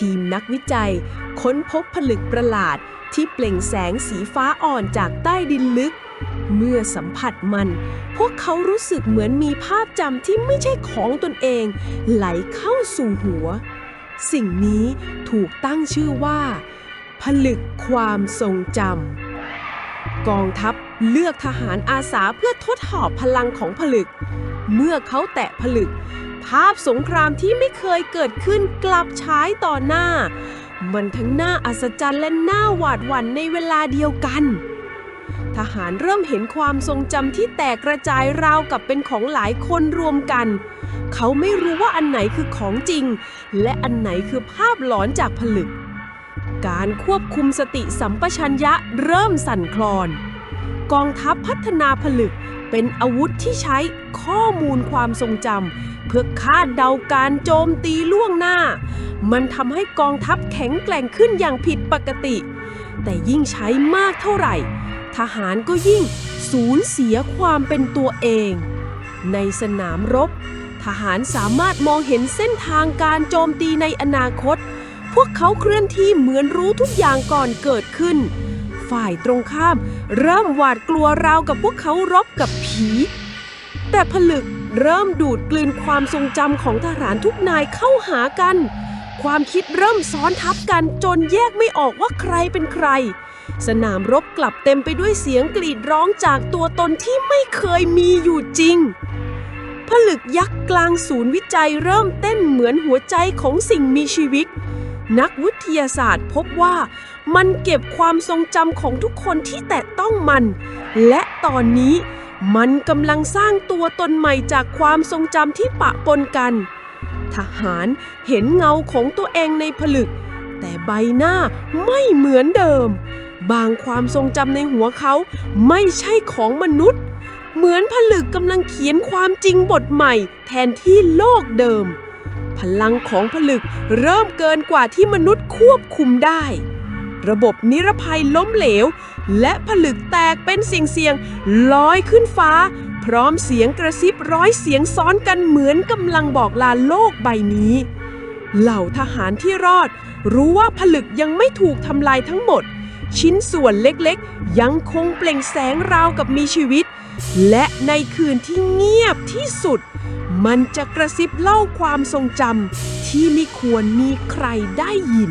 ทีมนักวิจัย ค้นพบผลึกประหลาดที่เปล่งแสงสีฟ้าอ่อนจากใต้ดินลึก เมื่อสัมผัสมัน พวกเขารู้สึกเหมือนมีภาพจำที่ไม่ใช่ของตนเอง ไหลเข้าสู่หัว สิ่งนี้ถูกตั้งชื่อว่า ผลึกความทรงจำกองทัพเลือกทหารอาสาเพื่อทดสอบพลังของผลึก เมื่อเขาแตะผลึก ภาพสงครามที่ไม่เคยเกิดขึ้นกลับฉายต่อหน้า มันทั้งน่าอัศจรรย์และน่าหวาดหวั่นในเวลาเดียวกัน ทหารเริ่มเห็นความทรงจำที่แตกกระจายราวกับเป็นของหลายคนรวมกัน เขาไม่รู้ว่าอันไหนคือของจริง และอันไหนคือภาพหลอนจากผลึก การควบคุมสติสัมปชัญญะเริ่มสั่นคลอน กองทัพพัฒนาผลึก เป็นอาวุธที่ใช้ข้อมูลความทรงจำเพื่อคาดเดาการโจมตีล่วงหน้า มันทำให้กองทัพแข็งแกร่งขึ้นอย่างผิดปกติ แต่ยิ่งใช้มากเท่าไหร่ ทหารก็ยิ่งสูญเสียความเป็นตัวเอง ในสนามรบ ทหารสามารถมองเห็นเส้นทางการโจมตีในอนาคต พวกเขาเคลื่อนที่เหมือนรู้ทุกอย่างก่อนเกิดขึ้น ฝ่ายตรงข้าม เริ่มหวาดกลัวราวกับพวกเขารบกับผี แต่ผลึกเริ่มดูดกลืนความทรงจำของทหารทุกนายเข้าหากัน ความคิดเริ่มซ้อนทับกันจนแยกไม่ออกว่าใครเป็นใคร สนามรบกลับเต็มไปด้วยเสียงกรีดร้องจากตัวตนที่ไม่เคยมีอยู่จริงผลึกยักษ์กลางศูนย์วิจัยเริ่มเต้นเหมือนหัวใจของสิ่งมีชีวิต นักวิทยาศาสตร์พบว่ามันเก็บความทรงจำของทุกคนที่แตะต้องมัน และตอนนี้มันกำลังสร้างตัวตนใหม่จากความทรงจำที่ปะปนกัน ทหารเห็นเงาของตัวเองในผลึก แต่ใบหน้าไม่เหมือนเดิม บางความทรงจำในหัวเขาไม่ใช่ของมนุษย์ เหมือนผลึกกำลังเขียนความจริงบทใหม่ แทนที่โลกเดิม พลังของผลึกเริ่มเกินกว่าที่มนุษย์ควบคุมได้ ระบบนิรภัยล้มเหลว และผลึกแตกเป็นเสียงๆลอยขึ้นฟ้า พร้อมเสียงกระซิบร้อยเสียงซ้อนกันเหมือนกำลังบอกลาโลกใบนี้ เหล่าทหารที่รอด รู้ว่าผลึกยังไม่ถูกทำลายทั้งหมด ชิ้นส่วนเล็กๆ ยังคงเปล่งแสงราวกับมีชีวิต และในคืนที่เงียบที่สุด มันจะกระซิบเล่าความทรงจำที่ไม่ควรมีใครได้ยิน